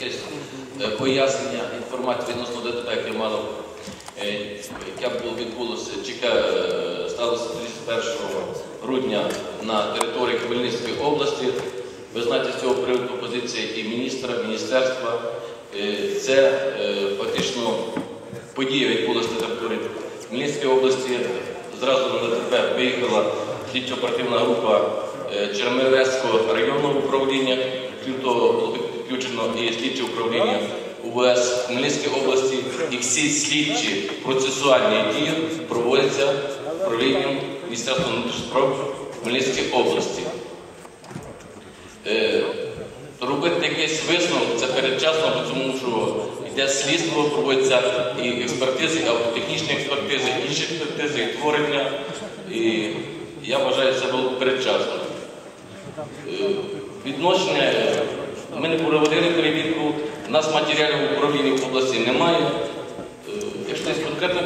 якесь е, пояснення інформації відносно ДТП, яке мало е, яке було відбулося, яке е, сталося 31 грудня на території Хмельницької області. Ви знаєте, з цього приводу позиція і міністра, міністерства. Це фактично подія відбулася на території Хмельницької області. Зразу на ДТП виїхала слідчо-оперативна група Чермерецького районного управління, крім того, було підключено і слідче управління УВС Хмельницької області. І всі слідчі процесуальні дії проводяться управлінням Міністерства внутрішніх справ Хмельницької області. Е, Робити якийсь висновок це передчасно, тому що йде слідство, проводяться і експертизи, і автотехнічні експертизи, інші експертизи, і творення. І я вважаю, це було передчасно. Е, Відношення, ми не проводили перевірку, у нас матеріалів управління в області немає. Е, Якщо конкретно